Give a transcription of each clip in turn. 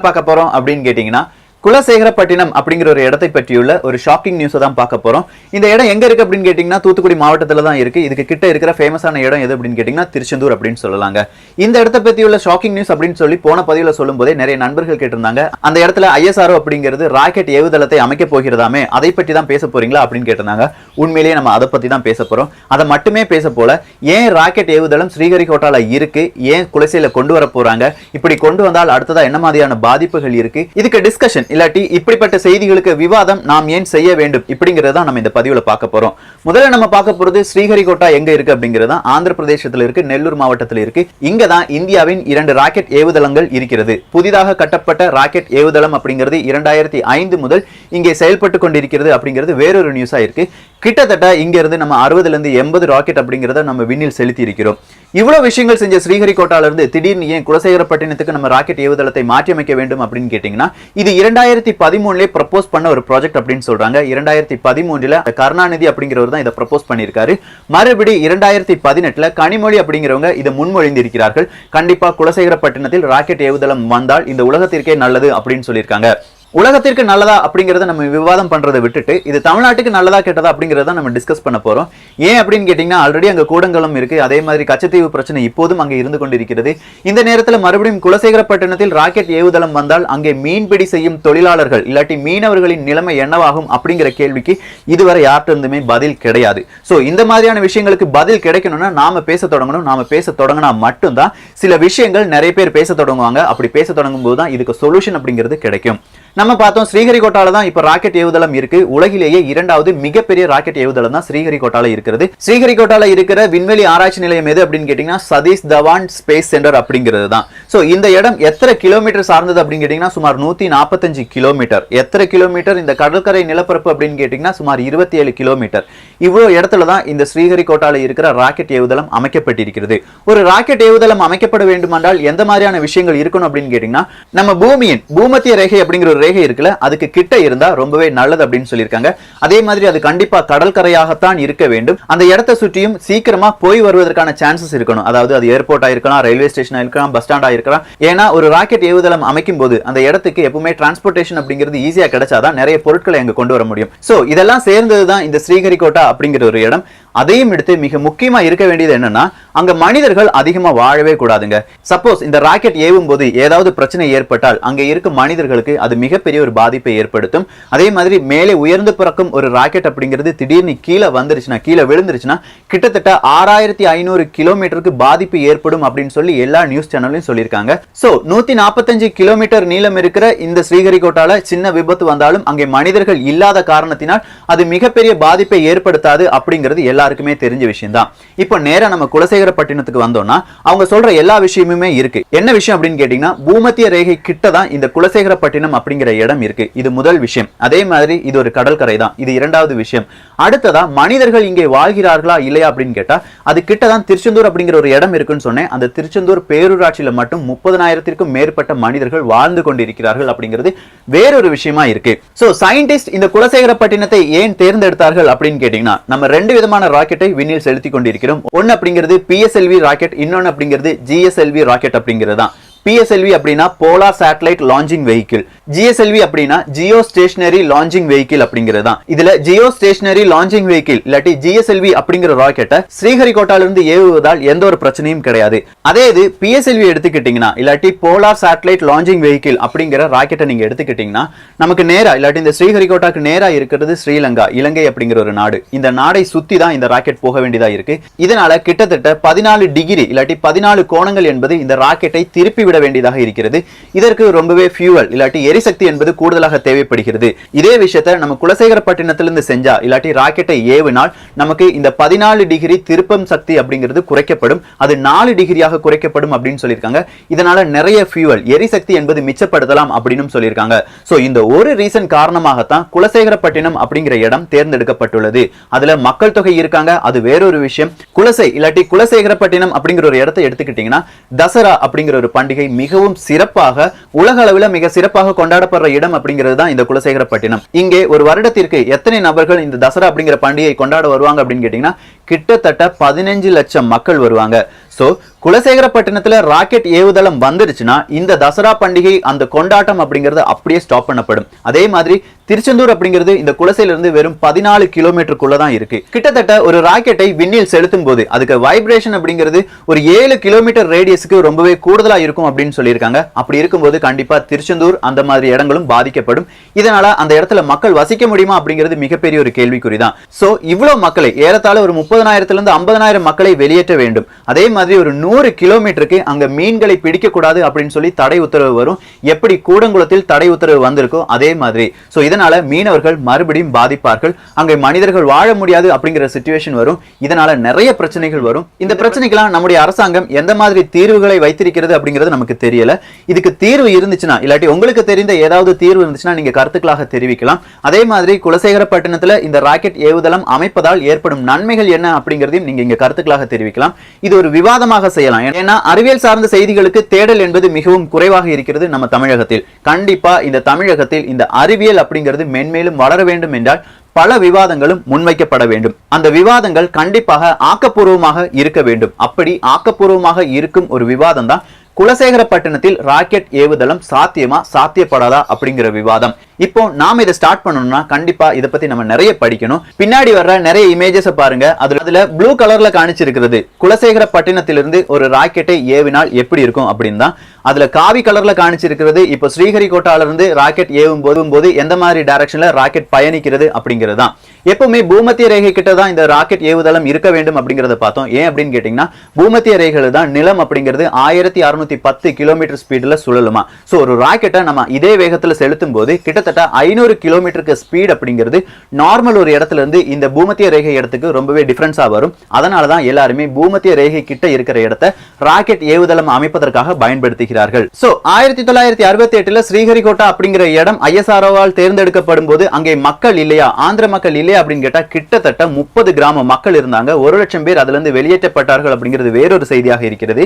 பார்க்க போறோம் அப்படின்னு கேட்டீங்கன்னா குலசேகரப்பட்டினம் அப்படிங்கிற ஒரு இடத்தை பற்றியுள்ள ஒரு ஷாக்கிங் நியூஸை தான் பார்க்க போறோம். இந்த இடம் எங்க இருக்கு அப்படின்னு கேட்டிங்கன்னா தூத்துக்குடி மாவட்டத்துல தான் இருக்கு. இதுக்கு கிட்ட இருக்கிற ஃபேமஸான இடம் எது அப்படின்னு கேட்டிங்கன்னா திருச்செந்தூர் அப்படின்னு சொல்லலாங்க. இந்த இடத்தை பற்றியுள்ள ஷாக்கிங் நியூஸ் அப்படின்னு சொல்லி போன பதிவுல சொல்லும் போதே நிறைய நண்பர்கள் கேட்டிருந்தாங்க. அந்த இடத்துல ஐஎஸ்ஆர்ஓ அப்படிங்கிறது ராக்கெட் ஏவுதளத்தை அமைக்க போகிறதாமே அதை பற்றி தான் பேச போறீங்களா அப்படின்னு கேட்டிருந்தாங்க. உண்மையிலேயே நம்ம அதை பற்றி தான் பேச போறோம். அதை மட்டுமே பேச போல ஏன் ராக்கெட் ஏவுதளம் ஸ்ரீஹரிகோட்டாவில் இருக்கு? ஏன் குலசையில கொண்டு வர போறாங்க? இப்படி கொண்டு வந்தால் அடுத்ததா என்ன மாதிரியான பாதிப்புகள் இருக்கு? இதுக்கு டிஸ்கஷன் இல்லாட்டி இப்படிப்பட்ட செய்திகளுக்கு விவாதம் நாம் ஏன் செய்ய வேண்டும்? இப்படிங்கறத நம்ம இந்த பதிவுல பார்க்க போறோம். முதல்ல நம்ம பார்க்க போறது ஸ்ரீஹரிகோட்டா எங்க இருக்கு அப்படிங்கிறது? ஆந்திர பிரதேசத்துல இருக்கு நெல்லூர் மாவட்டத்தில் இருக்கு. இங்க தான் இந்தியாவின் இரண்டு ராக்கெட் ஏவுதளங்கள் இருக்கிறது. புதிதாக கட்டப்பட்ட ராக்கெட் ஏவுதளம் அப்படிங்கிறது இரண்டாயிரத்தி ஐந்து முதல் இங்கே செயல்பட்டு கொண்டிருக்கிறது அப்படிங்கிறது வேறொரு நியூஸா இருக்கு. கிட்டத்தட்ட இங்கிருந்து நம்ம அறுபதுலேருந்து எண்பது ராக்கெட் அப்படிங்கிறத நம்ம விண்ணில் செலுத்தி இருக்கிறோம் இவ்வளோ விஷயங்கள் செஞ்ச ஸ்ரீஹரிகோட்டாலிருந்து திடீர்னு ஏன் குலசேகரப்பட்டினத்துக்கு நம்ம ராக்கெட் ஏவுதளத்தை மாற்றி அமைக்க வேண்டும் அப்படின்னு கேட்டிங்கன்னா இது இரண்டாயிரத்தி பதிமூணுலேயே ப்ரப்போஸ் பண்ண ஒரு ப்ராஜெக்ட் அப்படின்னு சொல்றாங்க. இரண்டாயிரத்தி பதிமூணுல கருணாநிதி அப்படிங்கிறவர் தான் இதை ப்ரப்போஸ் பண்ணியிருக்காரு. மறுபடி இரண்டாயிரத்தி பதினெட்டுல கனிமொழி அப்படிங்கிறவங்க இதை முன்மொழிந்திருக்கிறார்கள். கண்டிப்பா குலசேகரப்பட்டினத்தில் ராக்கெட் ஏவுதளம் வந்தால் இந்த உலகத்திற்கே நல்லது அப்படின்னு சொல்லியிருக்காங்க. உலகத்திற்கு நல்லதா அப்படிங்கறத நம்ம விவாதம் பண்ணுறதை விட்டுட்டு இது தமிழ்நாட்டுக்கு நல்லதா கெட்டதா அப்படிங்கறத நம்ம டிஸ்கஸ் பண்ண போறோம். ஏன் அப்படின்னு கேட்டிங்கன்னா ஆல்ரெடி அங்க கூடங்களும் இருக்கு. அதே மாதிரி கச்சத்தீவு பிரச்சனை இப்போதும் அங்கே இருந்து கொண்டிருக்கிறது. இந்த நேரத்துல மறுபடியும் குலசேகரப்பட்டினத்தில் ராக்கெட் ஏவுதளம் வந்தால் அங்கே மீன்பிடி செய்யும் தொழிலாளர்கள் இல்லாட்டி மீனவர்களின் நிலைமை என்னவாகும் அப்படிங்கிற கேள்விக்கு இதுவரை யார்கிட்ட இருந்துமே பதில் கிடையாது. சோ இந்த மாதிரியான விஷயங்களுக்கு பதில் கிடைக்கணும்னா நாம பேச தொடங்கணும். நாம பேச தொடங்கினா மட்டும்தான். சில விஷயங்கள் நிறைய பேர் பேச தொடங்குவாங்க. அப்படி பேச தொடங்கும் போது தான் இதுக்கு சொல்யூஷன் அப்படிங்கிறது கிடைக்கும். நம்ம பார்த்தோம் ஸ்ரீஹரிகோட்டால தான் இப்ப ராக்கெட் ஏவுதளம் இருக்கு. உலகிலேயே இரண்டாவது மிகப்பெரிய ராக்கெட் ஏவுதளம் தான் ஸ்ரீஹரிகோட்டால இருக்கிறது. ஸ்ரீஹரிகோட்டால இருக்கிற விண்வெளி ஆராய்ச்சி நிலையம் எது அப்படின்னு கேட்டீங்கன்னா சதீஷ் தவான் ஸ்பேஸ் சென்டர் அப்படிங்கிறது தான். ஸோ இந்த இடம் எத்தனை கிலோமீட்டர் சார்ந்தது அப்படின்னு கேட்டீங்கன்னா சுமார் நூத்தி நாற்பத்தஞ்சு கிலோமீட்டர் எத்தனை கிலோமீட்டர் இந்த கடற்கரை நிலப்பரப்பு அப்படின்னு கேட்டீங்கன்னா சுமார் இருபத்தி ஏழு கிலோமீட்டர் இவ்வளோ இடத்துல தான் இந்த ஸ்ரீஹரிகோட்டால இருக்கிற ராக்கெட் ஏவுதளம் அமைக்கப்பட்டிருக்கிறது. ஒரு ராக்கெட் ஏவுதளம் அமைக்கப்பட வேண்டுமென்றால் எந்த மாதிரியான விஷயங்கள் இருக்கணும் அப்படின்னு கேட்டீங்கன்னா நம்ம பூமியின் பூமத்திய ரேகை அப்படிங்கிற ஒரு ரேகை இருக்குல்ல அதுக்கு கிட்ட இருந்தா ரொம்பவே நல்லது அப்படின்னு சொல்லியிருக்காங்க. அதே மாதிரி அது கண்டிப்பா கடற்கரையாகத்தான் இருக்க வேண்டும். அந்த இடத்தை சுற்றியும் சீக்கிரமா போய் வருவதற்கான சான்சஸ் இருக்கணும். அதாவது அது ஏர்போர்ட் ஆயிருக்கலாம் ரயில்வே ஸ்டேஷன் இருக்கலாம் பஸ் ஸ்டாண்டா இருக்கலாம் ஏன்னா ஒரு ராக்கெட் ஏவுதளம் அமைக்கும் போது அந்த இடத்துக்கு எப்பவுமே டிரான்ஸ்போர்ட்டேஷன் அப்படிங்கிறது ஈஸியா கிடைச்சாதான் நிறைய பொருட்களை அங்க கொண்டு வர முடியும். சோ இதெல்லாம் சேர்ந்தது தான் இந்த ஸ்ரீஹரிகோட்டா அப்படிங்கிற ஒரு இடம். அதையும் எடுத்து மிக முக்கியமா இருக்க வேண்டியது என்னன்னா அங்க மனிதர்கள் அதிகமா வாழவே கூடாதுங்க. சப்போஸ் இந்த ராக்கெட் ஏவும் போது ஏதாவது பிரச்சனை ஏற்பட்டால் அங்க இருக்கும் மனிதர்களுக்கு அது மிக மிகப்பெரிய ஒரு பாதிப்பை ஏற்படுத்தும். அதே மாதிரி மேலே உயர்ந்து பிறக்கும் ஒரு ராக்கெட் அப்படிங்கிறது திடீர்னு கீழே வந்துருச்சுன்னா கீழே விழுந்துருச்சுன்னா கிட்டத்தட்ட ஆறாயிரத்தி ஐநூறு கிலோமீட்டருக்கு பாதிப்பு ஏற்படும் அப்படின்னு சொல்லி எல்லா நியூஸ் சேனல்லையும் சொல்லியிருக்காங்க. ஸோ நூத்தி நாற்பத்தஞ்சு கிலோமீட்டர் நீளம் இருக்கிற இந்த ஸ்ரீஹரிகோட்டால சின்ன விபத்து வந்தாலும் அங்கே மனிதர்கள் இல்லாத காரணத்தினால் அது மிகப்பெரிய பாதிப்பை ஏற்படுத்தாது அப்படிங்கிறது எல்லாருக்குமே தெரிஞ்ச விஷயம் தான் இப்போ நேரா நம்ம குலசேகரப்பட்டினத்துக்கு வந்தோம்னா அவங்க சொல்ற எல்லா விஷயமுமே இருக்கு. என்ன விஷயம் அப்படின்னு கேட்டீங்கன்னா பூமத்திய ரேகை கிட்ட தான் இந்த குலசேகரப்பட்டினம் அப்படிங்கிற இடம் இருக்கு. இது முதல் விஷயம். அதே மாதிரி இது ஒரு கடற்கரை தான் இது இரண்டாவது விஷயம். அடுத்ததா மனிதர்கள் இங்கே வாழ்கிறார்களா இல்லையா அப்படின்னு கேட்டா அது கிட்ட தான் திருச்செந்தூர் அப்படிங்கிற ஒரு இடம் இருக்குன்னு சொன்னேன். அந்த திருச்செந்தூர் பேரூராட்சியில மட்டும் முப்பதனாயிரத்திற்கும் மேற்பட்ட மனிதர்கள் வாழ்ந்து கொண்டிருக்கிறார்கள் அப்படிங்கிறது வேறொரு விஷயமா இருக்கு. சோ சயின்டிஸ்ட் இந்த குலசேகரப்பட்டினத்தை ஏன் தேர்ந்தெடுத்தார்கள் அப்படின்னு கேட்டீங்கன்னா நம்ம ரெண்டு விதமான ராக்கெட்டை விண்ணில் செலுத்தி கொண்டிருக்கிறோம். ஒன்னு அப்படிங்கிறது பிஎஸ்எல்வி ராக்கெட் இன்னொன்னு அப்படிங்கிறது ஜிஎஸ்எல்வி ராக்கெட் அப்படிங்கிறது தான் பிஎஸ்எல்வி அப்படின்னா polar satellite launching vehicle GSLV அப்படின்னா ஜியோ ஸ்டேஷனரி லான்ச்சிங் வெஹிக்கிள் அப்படிங்கிறது தான் இதுல ஜியோ ஸ்டேஷனரி லான்ச்சிங் வெஹிக்கிள் இல்லாட்டி ஜிஎஸ்எல்வி அப்படிங்கிற ராக்கெட்டை ஸ்ரீஹரிகோட்டால இருந்து ஏவுவதால் எந்த ஒரு பிரச்சனையும் கிடையாது. அதே இது பிஎஸ்எல்வி எடுத்துக்கிட்டீங்கன்னா இல்லாட்டி போலார் சேட்டலைட் லான்ச்சிங் வெஹிக்கிள் அப்படிங்கிற ராக்கெட்டை நீங்க எடுத்துக்கிட்டீங்கன்னா நமக்கு நேரா இல்லாட்டி இந்த ஸ்ரீஹரிகோட்டாக்கு நேரா இருக்கிறது ஸ்ரீலங்கா இலங்கை அப்படிங்கிற ஒரு நாடு. இந்த நாடை சுத்தி தான் இந்த ராக்கெட் போக வேண்டியதா இருக்கு. இதனால கிட்டத்தட்ட பதினாலு டிகிரி இல்லாட்டி பதினாலு கோணங்கள் என்பது இந்த ராக்கெட்டை திருப்பி விட வேண்டியதாக இருக்கிறது. இதற்கு ரொம்பவே ஃபியூவல் இல்லாட்டி எரிசக்தி என்பது கூடுதலாக தேவைப்படுகிறது. இதே விஷயத்தை நம்ம குலசேகரப்பட்டினத்திலிருந்து செஞ்சா இல்லாட்டி ராக்கெட்டை ஏவினால் நமக்கு இந்த பதினாலு டிகிரி திருப்பம் சக்தி அப்படிங்கிறது குறைக்கப்படும். அது நாலு டிகிரியாக குறைக்கப்படும் அப்படின்னு சொல்லியிருக்காங்க. இதனால நிறைய ஃபியூவல் எரிசக்தி என்பது மிச்சப்படுத்தலாம் அப்படின்னு சொல்லியிருக்காங்க. ஸோ இந்த ஒரு ரீசன் காரணமாகத்தான் குலசேகரப்பட்டினம் அப்படிங்கிற இடம் தேர்ந்தெடுக்கப்பட்டுள்ளது. அதுல மக்கள் தொகை இருக்காங்க. அது வேறொரு விஷயம். குலசை இல்லாட்டி குலசேகரப்பட்டினம் அப்படிங்கிற ஒரு இடத்தை எடுத்துக்கிட்டீங்கன்னா தசரா அப்படிங்கிற ஒரு பண்டிகை மிகவும் சிறப்பாக உலக அளவில் மிக சிறப்பாக கொண்டாடப்படுற இடம் அப்படிங்கிறது தான் இந்த குலசேகரப்பட்டினம். இங்கே ஒரு வருடத்திற்கு எத்தனை நபர்கள் இந்த தசரா அப்படிங்கிற பண்டிகை கொண்டாட வருவாங்க அப்படின்னு கேட்டீங்கன்னா கிட்டத்தட்ட பதினஞ்சு லட்சம் மக்கள் வருவாங்க. ஸோ குலசேகரப்பட்டினத்தில் ராக்கெட் ஏவுதளம் வந்துருச்சுன்னா இந்த தசரா பண்டிகை அந்த கொண்டாட்டம் அப்படிங்கிறது அப்படியே ஸ்டாப் பண்ணப்படும். அதே மாதிரி திருச்செந்தூர் அப்படிங்கிறது இந்த குலசையிலிருந்து வெறும் பதினாலு கிலோமீட்டருக்குள்ள தான் இருக்கு. கிட்டத்தட்ட ஒரு ராக்கெட்டை விண்ணில் செலுத்தும் போது அதுக்கு வைப்ரேஷன் அப்படிங்கிறது ஒரு ஏழு கிலோமீட்டர் ரேடியஸ்க்கு ரொம்பவே கூடுதலா இருக்கும் அப்படின்னு சொல்லியிருக்காங்க. அப்படி இருக்கும்போது கண்டிப்பா திருச்செந்தூர் அந்த மாதிரி இடங்களும் பாதிக்கப்படும். இதனால அந்த இடத்துல மக்கள் வசிக்க முடியுமா அப்படிங்கிறது மிகப்பெரிய ஒரு கேள்விக்குறிதான். சோ இவ்வளோ மக்களை ஏறத்தாழ ஒரு முப்பதனாயிரத்துல இருந்து ஐம்பதனாயிரம் மக்களை வெளியேற்ற வேண்டும். அதே மாதிரி மாதிரி ஒரு நூறு கிலோமீட்டருக்கு அங்கே மீன்களை பிடிக்கக்கூடாது அப்படின்னு சொல்லி தடை உத்தரவு வரும். எப்படி கூடங்குளத்தில் தடை உத்தரவு வந்திருக்கோ அதே மாதிரி. ஸோ இதனால் மீனவர்கள் மறுபடியும் பாதிப்பார்கள். அங்கே மனிதர்கள் வாழ முடியாது அப்படிங்கிற சுச்சுவேஷன் வரும். இதனால் நிறைய பிரச்சனைகள் வரும். இந்த பிரச்சனைக்கெல்லாம் நம்முடைய அரசாங்கம் எந்த மாதிரி தீர்வுகளை வைத்திருக்கிறது அப்படிங்கிறது நமக்கு தெரியல. இதுக்கு தீர்வு இருந்துச்சுன்னா இல்லாட்டி உங்களுக்கு தெரிந்த ஏதாவது தீர்வு இருந்துச்சுன்னா நீங்கள் கருத்துக்களாக தெரிவிக்கலாம். அதே மாதிரி குலசேகரப்பட்டினத்தில் இந்த ராக்கெட் ஏவுதளம் அமைப்பதால் ஏற்படும் நன்மைகள் என்ன அப்படிங்கிறதையும் நீங்கள் இங்கே கருத்துக்களாக தெரிவிக்கலாம். இது ஒரு விவாதமாக செய்யலாம். ஏன்னா அறிவியல் சார்ந்த செய்திகளுக்கு தேடல் என்பது மிகவும் குறைவாக இருக்கிறது நம்ம தமிழகத்தில். கண்டிப்பா இந்த தமிழகத்தில் இந்த அறிவியல் அப்படிங்கிறது மென்மேலும் வளர வேண்டும் என்றால் பல விவாதங்களும் முன்வைக்கப்பட வேண்டும். அந்த விவாதங்கள் கண்டிப்பாக ஆக்கப்பூர்வமாக இருக்க வேண்டும். அப்படி ஆக்கப்பூர்வமாக இருக்கும் ஒரு விவாதம் தான் குலசேகரப்பட்டினத்தில் ராக்கெட் ஏவுதளம் சாத்தியமா சாத்தியப்படாதா அப்படிங்கிற விவாதம். இப்போ நாம இதை ஸ்டார்ட் பண்ணணும்னா கண்டிப்பா இதை பத்தி நம்ம நிறைய படிக்கணும். பின்னாடி வர்ற நிறைய இமேஜஸ் பாருங்க. அதுல அதுல ப்ளூ கலர்ல காணிச்சிருக்கிறது. குலசேகரப்பட்டினத்திலிருந்து ஒரு ராக்கெட்டை ஏவினால் எப்படி இருக்கும் அப்படின்னு தான். அதுல காவி கலர்ல காணிச்சிருக்கிறது. இப்போ ஸ்ரீஹரிகோட்டால இருந்து ராக்கெட் ஏவும் போதும் போது எந்த மாதிரி டைரக்ஷன்ல ராக்கெட் பயணிக்கிறது அப்படிங்கிறது தான். எப்பவுமே பூமத்திய ரேகை கிட்ட தான் இந்த ராக்கெட் ஏவுதளம் இருக்க வேண்டும் அப்படிங்கறத பார்த்தோம். ஏன் அப்படின்னு கேட்டீங்கன்னா பூமத்திய ரேகைகள் தான் நிலம் அப்படிங்கிறது ஆயிரத்தி அறுநூத்தி பத்து கிலோமீட்டர் ஸ்பீட்ல சுழலுமா. சோ ஒரு ராக்கெட்டை நம்ம இதே வேகத்துல செலுத்தும் போது கிட்டத்தட்ட கிட்டத்தட்ட ஐநூறு கிலோமீட்டருக்கு ஸ்பீட் அப்படிங்கிறது நார்மல் ஒரு இடத்துல இருந்து இந்த பூமத்திய ரேகை இடத்துக்கு ரொம்பவே டிஃப்ரென்ஸாக வரும். அதனால தான் எல்லாருமே பூமத்திய ரேகை கிட்ட இருக்கிற இடத்த ராக்கெட் ஏவுதளம் அமைப்பதற்காக பயன்படுத்துகிறார்கள். ஸோ ஆயிரத்தி தொள்ளாயிரத்தி அறுபத்தி எட்டுல ஸ்ரீஹரிகோட்டா அப்படிங்கிற இடம் ஐஎஸ்ஆர்ஓவால் தேர்ந்தெடுக்கப்படும் போது அங்கே மக்கள் இல்லையா? ஆந்திர மக்கள் இல்லையா அப்படின்னு கேட்டால் கிட்டத்தட்ட முப்பது கிராம மக்கள் இருந்தாங்க. ஒரு லட்சம் பேர் அதுலேருந்து வெளியேற்றப்பட்டார்கள் அப்படிங்கிறது வேறொரு செய்தியாக இருக்கிறது.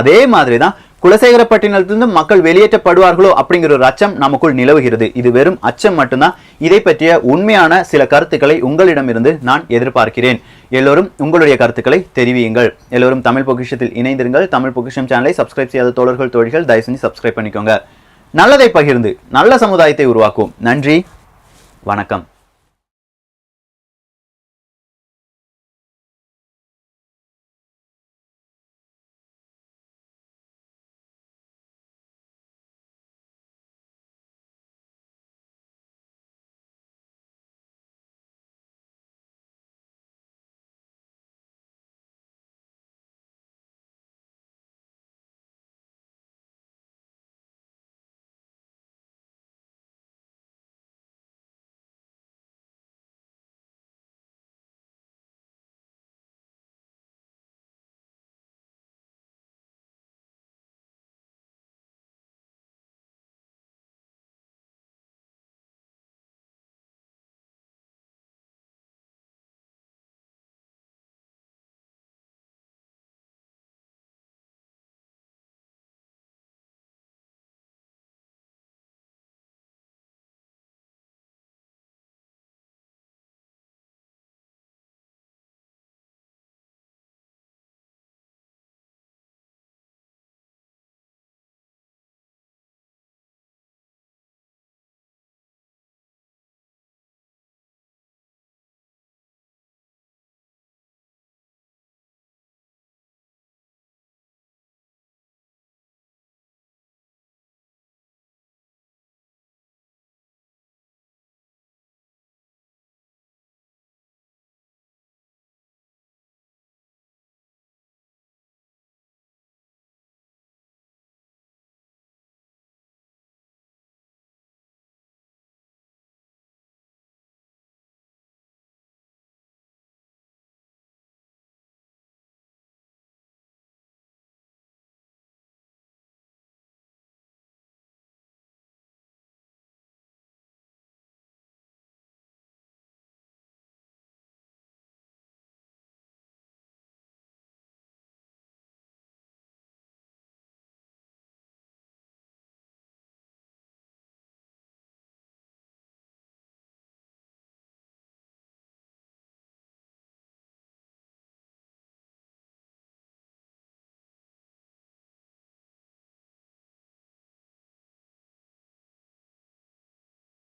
அதே மாதிரி தான் குலசேகரப்பட்டினத்திலிருந்து மக்கள் வெளியேற்றப்படுவார்களோ அப்படிங்கிற ஒரு அச்சம் நமக்குள் நிலவுகிறது. இது வெறும் அச்சம் மட்டும்தான். இதை பற்றிய உண்மையான சில கருத்துக்களை உங்களிடமிருந்து நான் எதிர்பார்க்கிறேன். எல்லோரும் உங்களுடைய கருத்துக்களை தெரிவியுங்கள். எல்லோரும் தமிழ் பொக்கிஷத்தில் இணைந்திருங்கள். தமிழ் பொக்கிஷம் சேனலை சப்ஸ்கிரைப் செய்யாத தோழர்கள் தோழிகள் தயவு செஞ்சு சப்ஸ்கிரைப் பண்ணிக்கோங்க. நல்லதை பகிர்ந்து நல்ல சமுதாயத்தை உருவாக்குவோம் நன்றி வணக்கம்.